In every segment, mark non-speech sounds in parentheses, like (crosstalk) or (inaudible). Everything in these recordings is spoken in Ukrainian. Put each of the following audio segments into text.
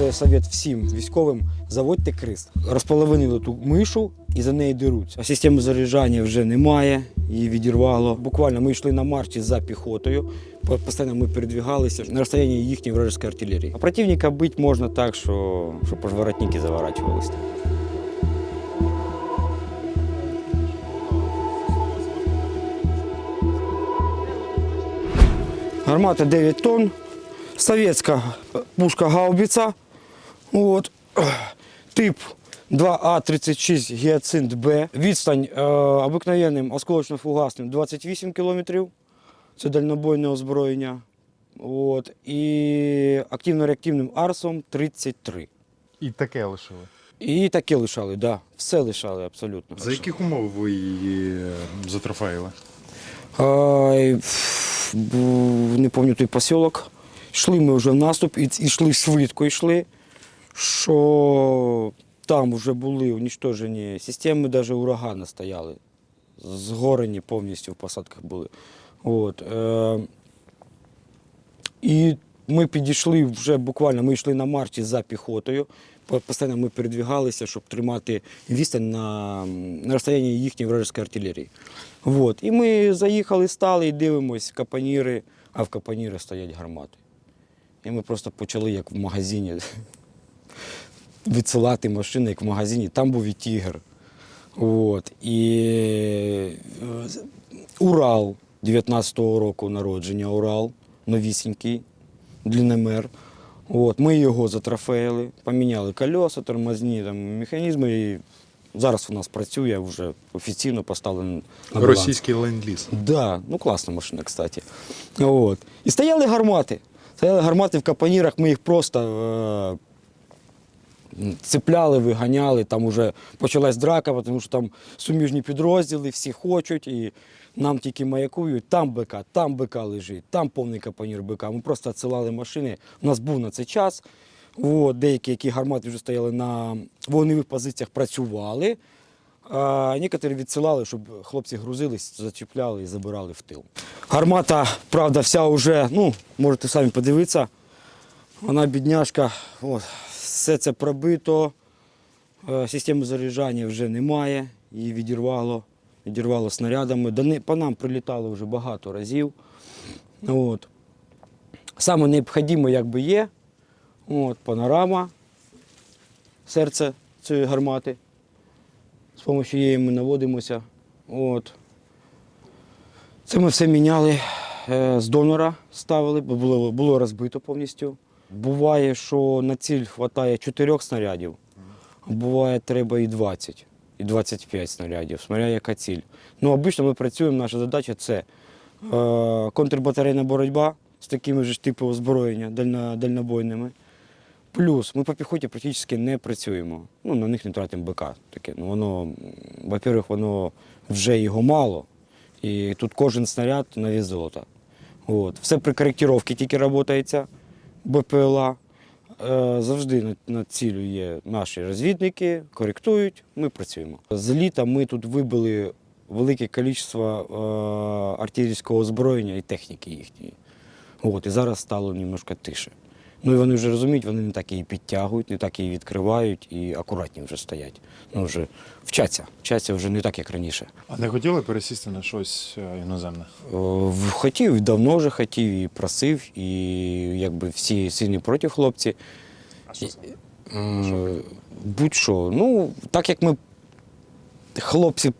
Це совет всім військовим. Заводьте крис. Розполовинили ту мишу і за неї деруться. А системи заряджання вже немає, її відірвало. Буквально ми йшли на марші за піхотою. Постійно ми передвігалися на розстоянні їхньої вражеської артилерії. А противника бити можна так, що, що пожворотники заворачувалися. Гармата 9 тонн, советська пушка гаубица. От. Тип 2А36 Гіацинт Б. Відстань е, обикновенним осколочно-фугасним 28 км. Це дальнобойне озброєння. От. І активно-реактивним арсом 33. І таке лишили. І таке лишали, так. Да. Все лишали абсолютно. За яких умов ви її е? Ай, ф, бу- не пам'ятаю той посілок. Йшли ми вже в наступ і і йшли швидко йшли, що там вже були унічтожені системи, навіть урагани стояли. Згорені повністю в посадках були. От, е, і ми підійшли вже буквально, ми йшли на марші за піхотою. Постійно ми передвігалися, щоб тримати відстань на, на розстоянні їхньої вражеської артилерії. От. І ми заїхали, стали і дивимось капаніри, а в капаніри стоять гармати. І ми просто почали, як в магазині, відсилати машини, як в магазині. Там був і тігр. От. І е, Урал 19-го року народження, Урал, новісінький, длинномер. От. Ми його затрофеїли, поміняли кольоса, тормозні там, механізми. І зараз у нас працює вже офіційно поставлено на баланс. Російський ленд-ліз. Да, ну класна машина, кстати. От. І стояли гармати. Стояли гармати в капонірах, ми їх просто е, цепляли, виганяли. Там вже почалась драка, тому що там суміжні підрозділи, всі хочуть, і нам тільки маякують, там БК, там БК лежить, там повний капонір БК. Ми просто відсилали машини. У нас був на це час. От, деякі, які гармати вже стояли на вогневих позиціях, працювали. А некоторі відсилали, щоб хлопці грузились, зачіпляли і забирали в тил. Гармата, правда, вся вже, ну, можете самі подивитися. Вона бідняшка, от, все це пробито. Е, Системи заряджання вже немає, її відірвало, відірвало снарядами. По нам прилітало вже багато разів. От. Саме необхідне, якби є. От, панорама, серце цієї гармати. З допомогою її ми наводимося. От. Це ми все міняли е, з донора ставили, бо було, було розбито повністю. Буває, що на ціль вистачає 4 снарядів, а буває, треба і 20, і 25 снарядів, смотря яка ціль. Ну, обично ми працюємо, наша задача це е, контрбатарейна боротьба з такими ж типу озброєння дально, дальнобойними. Плюс ми по піхоті практично не працюємо. Ну, на них не тратимо БК. Таке. Ну, воно, во-первых, воно вже його мало. І тут кожен снаряд на вес золота. От. Все при коректировці тільки працюється, БПЛА. Е, завжди над цілю є наші розвідники, коректують, ми працюємо. З літа ми тут вибили велике кількість е, артилерійського озброєння і техніки їхньої. От, і зараз стало немножко тише. Ну і вони вже розуміють, вони не так її підтягують, не так її відкривають і акуратні вже стоять. Ну вже вчаться. Вчаться вже не так, як раніше. А не хотіли пересісти на щось е, іноземне? О, Хотів, і давно вже хотів, і просив, і якби всі сильні проти хлопці. А що? Е, Будь-що. Ну, так як ми хлопці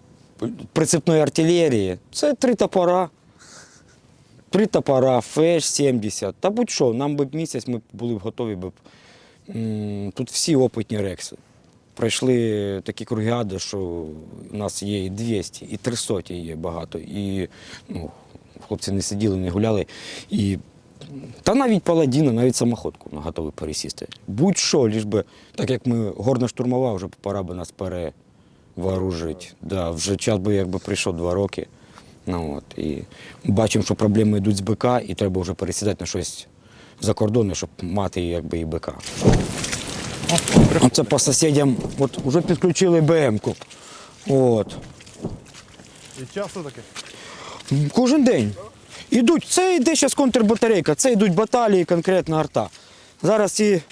прицепної артилерії, це три топора. Три топора, феш 70. Та будь-що, нам би місяць ми були б готові б. Тут всі опитні рекси. Пройшли такі кругіади, що у нас є і 200, і 300 є багато. І ну, хлопці не сиділи, не гуляли. І та навіть паладіна, навіть самоходку готові пересісти. Будь-що, ліж би, так як ми горна штурмова, вже пора би нас перевооружити. Да, вже час би якби прийшов два роки. Ну, от, і бачимо, що проблеми йдуть з БК, і треба вже пересідати на щось за кордони, щоб мати якби, і БК. Оце по сусідям, от вже підключили БМ-ку. От. І часто таке? Кожен день. Ідуть, це йде зараз контрбатарейка, це йдуть баталії, конкретно арта. Зараз ці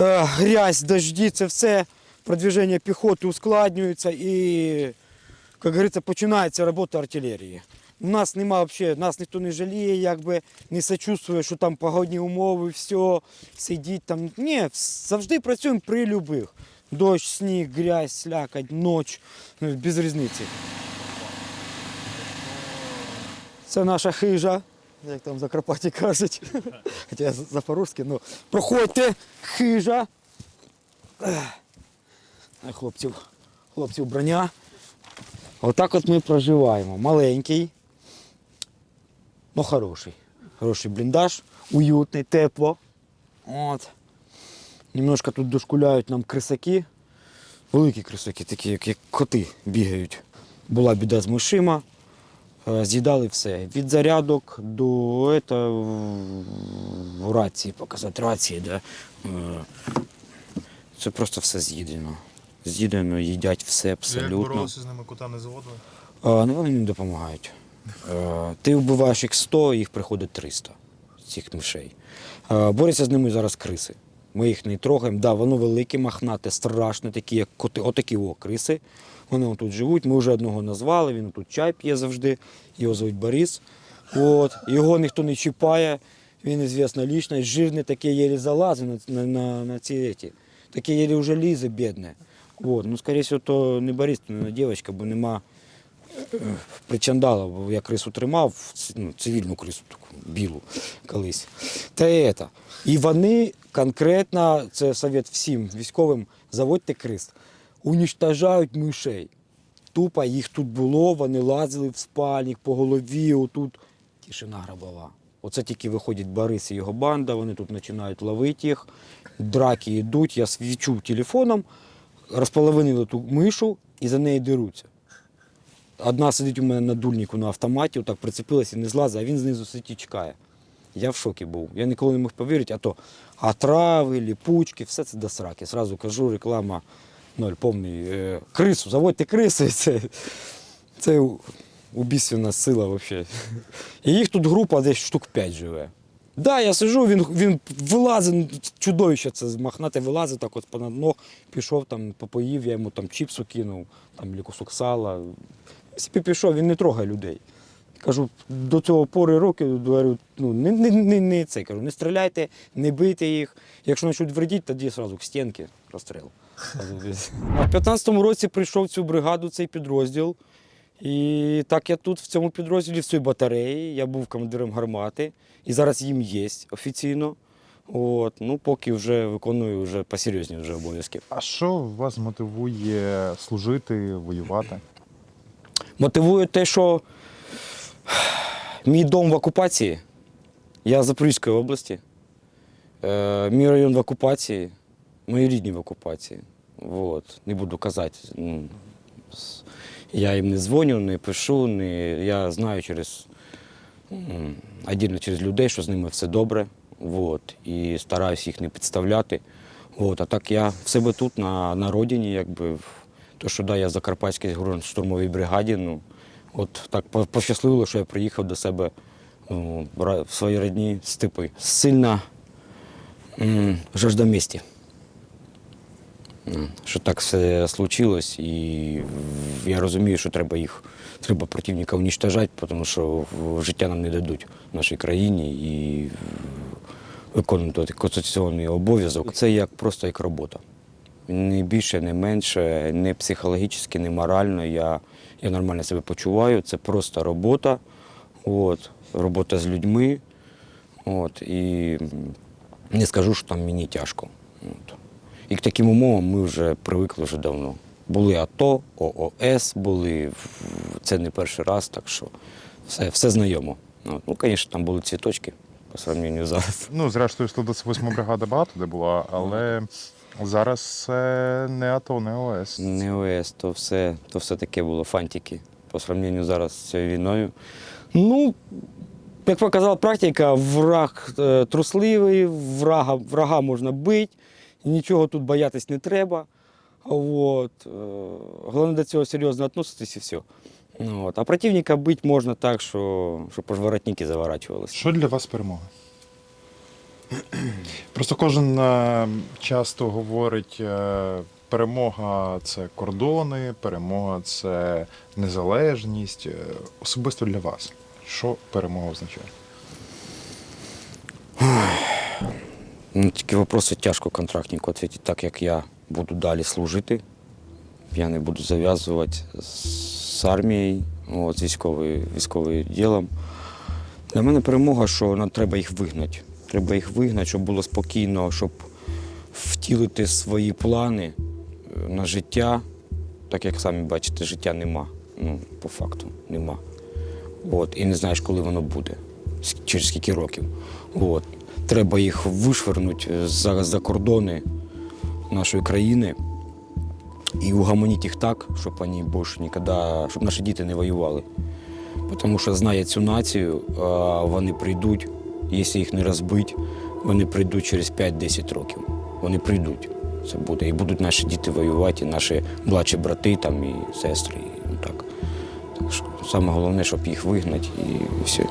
е, грязь, дожді, це все продвіження піхоти ускладнюється і, як говориться, починається робота артилерії. У нас нема взагалі, нас ніхто не жаліє, якби не сочувствує, що там погодні умови, все, сидіть там. Ні, завжди працюємо при любих. Дощ, сніг, грязь, слякоть, ніч, ну, без різниці. Це наша хижа, як там в Закарпатті кажуть. (laughs) Хоча я з- запорозький, ну проходьте, хижа. Хлопців, хлопців броня. Отак от ми проживаємо. Маленький, ну хороший. Хороший бліндаж, уютний, тепло. От. Немножко тут дошкуляють нам крисаки. Великі крисаки, такі, як, як коти бігають. Була біда з мишима. Е, З'їдали все. Від зарядок до это, в- рації, показати рації. Да? Е, Це просто все з'їдено. З'їдено, їдять все Як абсолютно. боролися з ними, кота не заводили? А, ну, вони не допомагають. Е, ти вбиваєш їх 100, їх приходить 300 цих мишей. Е, борються з ними зараз криси. Ми їх не трогаємо. Да, воно велике, махнате, страшне, такі, як коти, отакі о, криси. Вони тут живуть. Ми вже одного назвали, він тут чай п'є завжди. Його звуть Борис. От. Його ніхто не чіпає. Він ізвісна лічність, жирний, таке єлі залазить на, на, на, на ці еті. Таке єлі вже лізе, бідне. От. Ну, скоріше, всього, то не не дівчинка, бо нема причандала, бо я крису тримав, ну, цивільну крису таку, білу колись. Та ета. І вони конкретно, це совет всім військовим, заводьте крис, унічтажають мишей. Тупо їх тут було, вони лазили в спальник по голові, отут тишина гробова. Оце тільки виходять Борис і його банда, вони тут починають ловити їх, драки йдуть, я свічу телефоном, розполовинили ту мишу і за неї деруться. Одна сидить у мене на дульнику на автоматі, отак прицепилась і не злазить, а він знизу сидить і чекає. Я в шокі був. Я ніколи не міг повірити, а то отрави, ліпучки, все це до сраки. Сразу кажу, реклама ноль, повний. Е, крису, заводьте криси. (laughs) Це, це убійственна сила взагалі. І їх тут група десь штук 5 живе. Да, я сижу, він, він вилазить, чудовище це махнате вилазить, так от понад ног, пішов там, попоїв, я йому там чіпсу кинув, там або кусок сала. Собі пішов, він не трогає людей. Кажу, до цього пори років говорю, ну, не, не, не, не це, кажу, не стріляйте, не бийте їх. Якщо почнуть вредити, тоді одразу к стінки розстріл. (laughs) А в 15-му році прийшов в цю бригаду, цей підрозділ. І так я тут, в цьому підрозділі, в цій батареї, я був командиром гармати, і зараз їм є офіційно. От, ну, поки вже виконую вже посерйозні вже обов'язки. А що вас мотивує служити, воювати? Мотивує те, що мій дом в окупації. Я з Запорізької області. Е, мій район в окупації, мої рідні в окупації. Вот. Не буду казати. Я їм не дзвоню, не пишу, не, я знаю через м, через людей, що з ними все добре. Вот. І стараюсь їх не підставляти. От. А так я в себе тут, на, на родині, якби. То, що да, я в Закарпатській штурмовій бригаді, ну, от так по- пощасливило, що я приїхав до себе ну, в свої рідні степи. Сильна м, жажда місті. Що так все случилось, і я розумію, що треба їх, треба противника уничтожати, тому що життя нам не дадуть в нашій країні і виконувати конституційний обов'язок. Це як просто як робота. Не більше, не менше, не психологічно, не морально. Я, я нормально себе почуваю. Це просто робота. От, робота з людьми. От, і не скажу, що там мені тяжко. От. І к таким умовам ми вже привикли вже давно. Були АТО, ООС, були це не перший раз, так що все, все знайомо. Ну, звісно, там були цвіточки по сравненню зараз. Ну, зрештою, 128 бригада багато де була, але зараз це не АТО, не ОС. Не ОС, то все, то все таке було фантики по сравненню зараз з цією війною. Ну, як показала практика, враг е, трусливий, врага, врага можна бити, нічого тут боятись не треба. От. е, Головне до цього серйозно відноситись і все. От. А противника бити можна так, що, щоб аж воротники заворачувалися. Що для вас перемога? Просто кожен е, часто говорить, е, перемога це кордони, перемога це незалежність. Особисто для вас. Що перемога означає? Ну, тільки вопроси тяжко контрактнику відповідати, так як я буду далі служити. Я не буду зав'язувати з армією, от, з військовою, військовим ділом. Для мене перемога, що нам треба їх вигнати. Треба їх вигнати, щоб було спокійно, щоб втілити свої плани е, на життя. Так як самі бачите, життя нема. Ну, по факту, нема. От, і не знаєш, коли воно буде, через скільки років. От. Треба їх вишвернути за, за кордони нашої країни і угомонити їх так, щоб вони більше ніколи, щоб наші діти не воювали. Тому що знає цю націю, вони прийдуть, якщо їх не розбити, вони прийдуть через 5-10 років. Вони прийдуть. Це буде. І будуть наші діти воювати, і наші младші брати там, і сестри. І так. так що саме головне, щоб їх вигнати і все.